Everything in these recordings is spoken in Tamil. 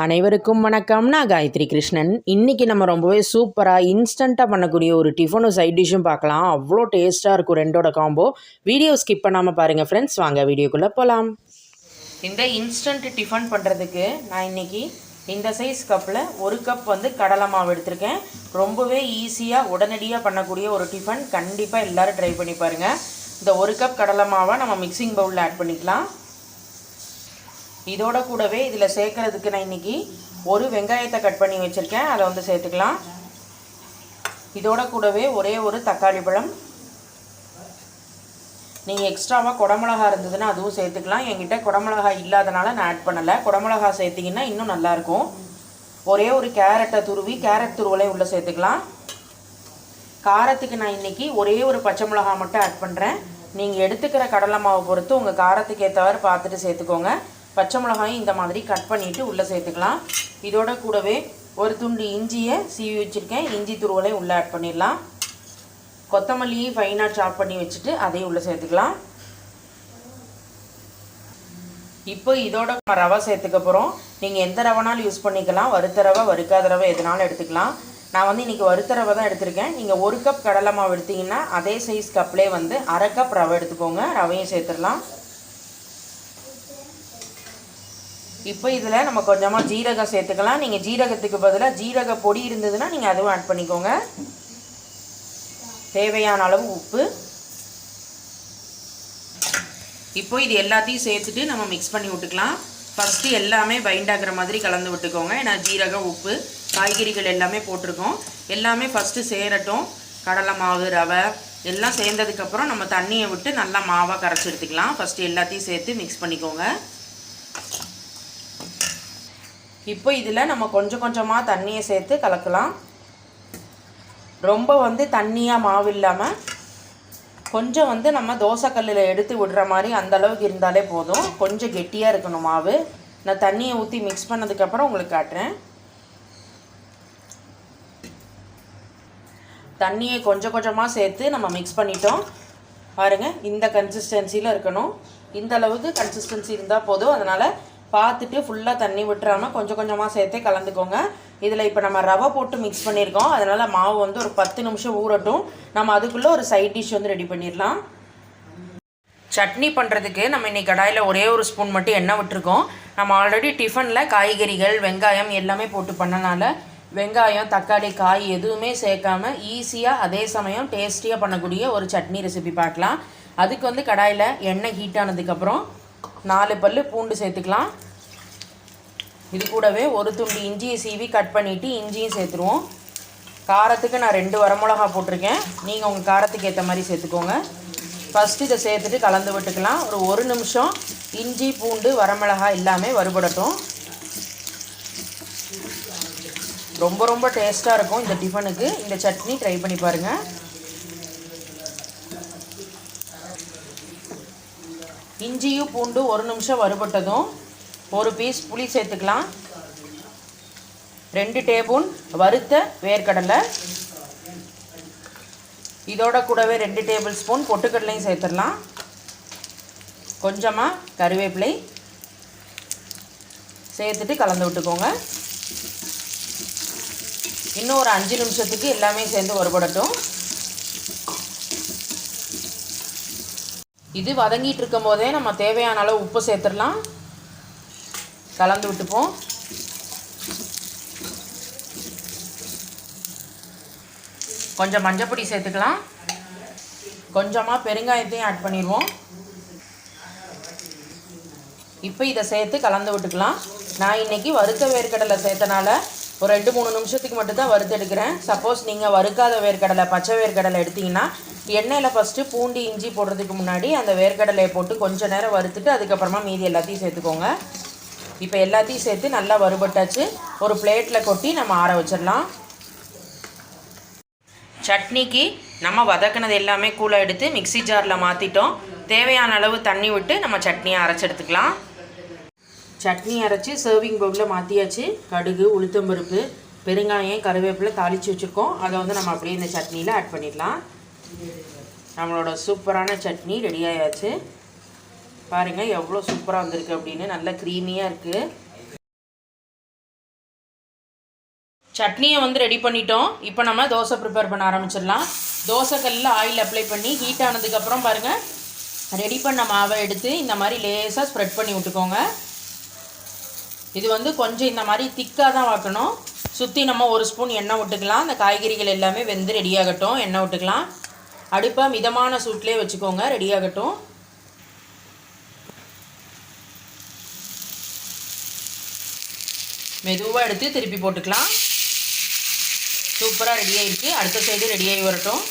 அனைவருக்கும் வணக்கம். நான் காயத்ரி கிருஷ்ணன். இன்றைக்கி நம்ம ரொம்பவே சூப்பராக இன்ஸ்டண்ட்டாக பண்ணக்கூடிய ஒரு டிஃபனும் சைட் டிஷ்ஷும் பார்க்கலாம். அவ்வளோ டேஸ்ட்டாக இருக்கும் ரெண்டோட காம்போ வீடியோ ஸ்கிப் பண்ணாமல் பாருங்கள் ஃப்ரெண்ட்ஸ் வாங்க வீடியோக்குள்ளே போகலாம் இந்த இன்ஸ்டன்ட் டிஃபன் பண்ணுறதுக்கு நான் இன்றைக்கி இந்த சைஸ் கப்பில் ஒரு கப் வந்து கடலை மாவு எடுத்திருக்கேன். ரொம்பவே ஈஸியாக உடனடியாக பண்ணக்கூடிய ஒரு டிஃபன் கண்டிப்பாக எல்லோரும் ட்ரை பண்ணி பாருங்கள் இந்த ஒரு கப் கடலை மாவை நம்ம மிக்சிங் பவுலில் ஆட் பண்ணிக்கலாம். இதோட கூடவே இதில் சேர்க்கறதுக்கு நான் இன்றைக்கி ஒரு வெங்காயத்தை கட் பண்ணி வச்சுருக்கேன். அதை வந்து சேர்த்துக்கலாம். இதோட கூடவே ஒரே ஒரு தக்காளி பழம். நீங்கள் எக்ஸ்ட்ராவாக குடமிளகா இருந்ததுன்னா அதுவும் சேர்த்துக்கலாம். என்கிட்ட குடமிளகா இல்லாதனால நான் ஆட் பண்ணலை. குடமிளகா சேர்த்திங்கன்னா இன்னும் நல்லாயிருக்கும் ஒரே ஒரு கேரட்டை துருவி கேரட் துருவலையும் உள்ளே சேர்த்துக்கலாம். காரத்துக்கு நான் இன்றைக்கி ஒரே ஒரு பச்சை மிளகா மட்டும் ஆட் பண்ணுறேன் நீங்கள் எடுத்துக்கிற கடலை மாவை பொறுத்து உங்கள் காரத்துக்கு ஏற்றவாறு பார்த்துட்டு சேர்த்துக்கோங்க. பச்சை மிளகாயும் இந்த மாதிரி கட் பண்ணிவிட்டு உள்ளே சேர்த்துக்கலாம். இதோட கூடவே ஒரு துண்டு இஞ்சியை சீவி வச்சுருக்கேன். இஞ்சி துருவலையும் உள்ளே ஆட் பண்ணிடலாம். கொத்தமல்லியை ஃபைனாக சாப் பண்ணி வச்சுட்டு அதையும் உள்ளே சேர்த்துக்கலாம். இப்போ இதோட நம்ம ரவை சேர்த்துக்க போகிறோம் நீங்கள் எந்த ரவைனாலும் யூஸ் பண்ணிக்கலாம். வறுத்த ரவை வறுக்காத ரவை எதுனாலும் எடுத்துக்கலாம். நான் வந்து இன்றைக்கி வறுத்த ரவை தான் எடுத்திருக்கேன். நீங்கள் ஒரு கப் கடலை மாவு எடுத்திங்கன்னா அதே சைஸ் கப்லேயே வந்து அரை கப் ரவை எடுத்துக்கோங்க. ரவையும் சேர்த்துடலாம். இப்போ இதில் நம்ம கொஞ்சமாக ஜீரகம் சேர்த்துக்கலாம். நீங்கள் ஜீரகத்துக்கு பதிலாக ஜீரக பொடி இருந்ததுன்னா நீங்கள் அதுவும் ஆட் பண்ணிக்கோங்க. தேவையான அளவு உப்பு. இப்போ இது எல்லாத்தையும் சேர்த்துட்டு நம்ம மிக்ஸ் பண்ணி விட்டுக்கலாம். ஃபஸ்ட்டு எல்லாமே பைண்ட் ஆகிற மாதிரி கலந்து விட்டுக்கோங்க. ஏன்னா ஜீரகம் உப்பு காய்கறிகள் எல்லாமே போட்டிருக்கோம். எல்லாமே ஃபஸ்ட்டு சேரட்டும். கடலை மாவு ரவை எல்லாம் சேர்ந்ததுக்கப்புறம் நம்ம தண்ணியை விட்டு நல்லா மாவாக கரைச்சி எடுத்துக்கலாம். ஃபஸ்ட்டு எல்லாத்தையும் சேர்த்து மிக்ஸ் பண்ணிக்கோங்க. இப்போ இதில் நம்ம கொஞ்சம் கொஞ்சமாக தண்ணியை சேர்த்து கலக்கலாம். ரொம்ப வந்து தண்ணியாக மாவு இல்லாமல் கொஞ்சம் வந்து நம்ம தோசைக்கல்லில் எடுத்து விடுற மாதிரி அந்தளவுக்கு இருந்தாலே போதும். கொஞ்சம் கெட்டியாக இருக்கணும் மாவு. நான் தண்ணியை ஊற்றி மிக்ஸ் பண்ணதுக்கப்புறம் உங்களுக்கு காட்டுறேன். தண்ணியை கொஞ்சம் கொஞ்சமாக சேர்த்து நம்ம மிக்ஸ் பண்ணிட்டோம். பாருங்கள் இந்த கன்சிஸ்டன்சியில் இருக்கணும். இந்த அளவுக்கு கன்சிஸ்டன்சி இருந்தால் போதும். அதனால் பார்த்துட்டு ஃபுல்லாக தண்ணி விட்டுறாமல் கொஞ்சம் கொஞ்சமாக சேர்த்தே கலந்துக்கோங்க. இதில் இப்போ நம்ம ரவை போட்டு மிக்ஸ் பண்ணியிருக்கோம் அதனால் மாவு வந்து ஒரு பத்து நிமிஷம் ஊறட்டும். நம்ம அதுக்குள்ளே ஒரு சைட் டிஷ் வந்து ரெடி பண்ணிடலாம். சட்னி பண்ணுறதுக்கு நம்ம இன்றைக்கி கடாயில் ஒரே ஒரு ஸ்பூன் மட்டும் எண்ணெய் விட்டுருக்கோம். நம்ம ஆல்ரெடி டிஃபனில் காய்கறிகள் வெங்காயம் எல்லாமே போட்டு பண்ணனால வெங்காயம் தக்காளி காய் எதுவுமே சேர்க்காம ஈஸியாக அதே சமயம் டேஸ்டியாக பண்ணக்கூடிய ஒரு சட்னி ரெசிபி பார்க்கலாம். அதுக்கு வந்து கடாயில் எண்ணெய் ஹீட் ஆனதுக்கப்புறம் நாலு பல் பூண்டு சேர்த்துக்கலாம். இது கூடவே ஒரு துண்டு இஞ்சியை சீவி கட் பண்ணிவிட்டு இஞ்சியும் சேர்த்துருவோம். காரத்துக்கு நான் ரெண்டு வரமிளகா போட்டிருக்கேன். நீங்கள் உங்கள் காரத்துக்கு ஏற்ற மாதிரி சேர்த்துக்கோங்க. ஃபஸ்ட்டு இதை சேர்த்துட்டு கலந்து விட்டுக்கலாம். ஒரு ஒரு நிமிஷம் இஞ்சி பூண்டு வரமிளகா எல்லாமே வறுபடட்டும். ரொம்ப ரொம்ப டேஸ்ட்டாக இருக்கும் இந்த டிஃபனுக்கு. இந்த சட்னி ட்ரை பண்ணி பாருங்கள் இஞ்சியும் பூண்டு ஒரு நிமிஷம் வறுபட்டதும் ஒரு பீஸ் புளி சேர்த்துக்கலாம். ரெண்டு டேபிள் வறுத்த வேர்க்கடலை. இதோட கூடவே ரெண்டு டேபிள் ஸ்பூன் பொட்டுக்கடலையும் சேர்த்துடலாம். கொஞ்சமாக கருவேப்பிலை சேர்த்துட்டு கலந்து விட்டுக்கோங்க. இன்னும் ஒரு அஞ்சு நிமிஷத்துக்கு எல்லாமே சேர்ந்து வறுபடட்டும். இது வதங்கிட்டு இருக்கும் போதே நம்ம தேவையான அளவு உப்பு சேர்த்துடலாம். கலந்து விட்டுப்போம். கொஞ்சம் மஞ்சப்பொடி சேர்த்துக்கலாம். கொஞ்சமாக பெருங்காயத்தையும் ஆட் பண்ணிடுவோம். இப்போ இதை சேர்த்து கலந்து விட்டுக்கலாம். நான் இன்றைக்கி வறுத்த வேர்க்கடலை சேர்த்தனால ஒரு ரெண்டு மூணு நிமிஷத்துக்கு மட்டும் தான் வறுத்து எடுக்கிறேன் சப்போஸ் நீங்கள் வறுக்காத வேர்க்கடலை பச்சை வேர்க்கடலை எடுத்திங்கன்னா எண்ணெயில் ஃபஸ்ட்டு பூண்டு இஞ்சி போடுறதுக்கு முன்னாடி அந்த வேர்க்கடலையை போட்டு கொஞ்சம் நேரம் வறுத்துட்டு அதுக்கப்புறமா மீதி எல்லாத்தையும் சேர்த்துக்கோங்க. இப்போ எல்லாத்தையும் சேர்த்து நல்லா வறுபட்டாச்சு. ஒரு பிளேட்டில் கொட்டி நம்ம ஆற வச்சிடலாம். சட்னிக்கு நம்ம வதக்கினது எல்லாமே கூலாக எடுத்து மிக்சி ஜாரில் மாற்றிட்டோம் தேவையான அளவு தண்ணி விட்டு நம்ம சட்னியை அரைச்சி எடுத்துக்கலாம். சட்னி அரைச்சி சர்விங் பவுலில் மாற்றியாச்சு கடுகு உளுத்தம்பருப்பு பெருங்காயம் கருவேப்பிலை தாளித்து வச்சுருக்கோம். அதை வந்து நம்ம அப்படியே இந்த சட்னியில் ஆட் பண்ணிடலாம். நம்மளோட சூப்பரான சட்னி ரெடி ஆயாச்சு. பாருங்கள் எவ்வளோ சூப்பராக வந்திருக்கு அப்படின்னு. நல்லா க்ரீமியாக இருக்குது சட்னியை வந்து ரெடி பண்ணிட்டோம். இப்போ நம்ம தோசை ப்ரிப்பேர் பண்ண ஆரம்பிச்சிடலாம். தோசை கல்லில் ஆயில் அப்ளை பண்ணி ஹீட் ஆனதுக்கப்புறம் பாருங்கள் ரெடி பண்ண மாவை எடுத்து இந்த மாதிரி லேசாக ஸ்ப்ரெட் பண்ணி விட்டுக்கோங்க. இது வந்து கொஞ்சம் இந்த மாதிரி திக்காக தான் வைக்கணும். சுற்றி நம்ம ஒரு ஸ்பூன் எண்ணெய் விட்டுக்கலாம். அந்த காய்கறிகள் எல்லாமே வெந்து ரெடியாகட்டும் எண்ணெய் விட்டுக்கலாம். அடுப்பை மிதமான சூட்லேயே வச்சுக்கோங்க ரெடியாகட்டும் மெதுவாக எடுத்து திருப்பி போட்டுக்கலாம். சூப்பராக ரெடி ஆகிடுச்சு அடுத்த சைடு ரெடியாகி வரட்டும்.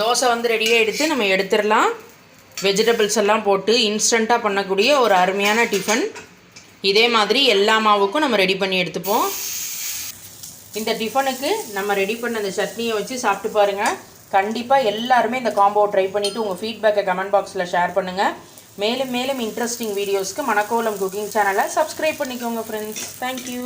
தோசை வந்து ரெடியாக எடுத்து நம்ம எடுத்துடலாம். வெஜிடபிள்ஸ் எல்லாம் போட்டு இன்ஸ்டண்ட்டாக பண்ணக்கூடிய ஒரு அருமையான டிஃபன் இதே மாதிரி எல்லா மாவுக்கும் நம்ம ரெடி பண்ணி எடுத்துப்போம். இந்த டிஃபனுக்கு நம்ம ரெடி பண்ண அந்த சட்னியை வச்சு சாப்பிட்டு பாருங்கள் கண்டிப்பாக எல்லாருமே இந்த காம்போ ட்ரை பண்ணிவிட்டு உங்கள் ஃபீட்பேக்கை கமெண்ட் பாக்ஸில் ஷேர் பண்ணுங்கள் மேலும் மேலும் இன்ட்ரெஸ்டிங் வீடியோஸ்க்கு மணக்கோலம் குக்கிங் சேனலை சப்ஸ்கிரைப் பண்ணிக்கோங்க ஃப்ரெண்ட்ஸ் தேங்க்யூ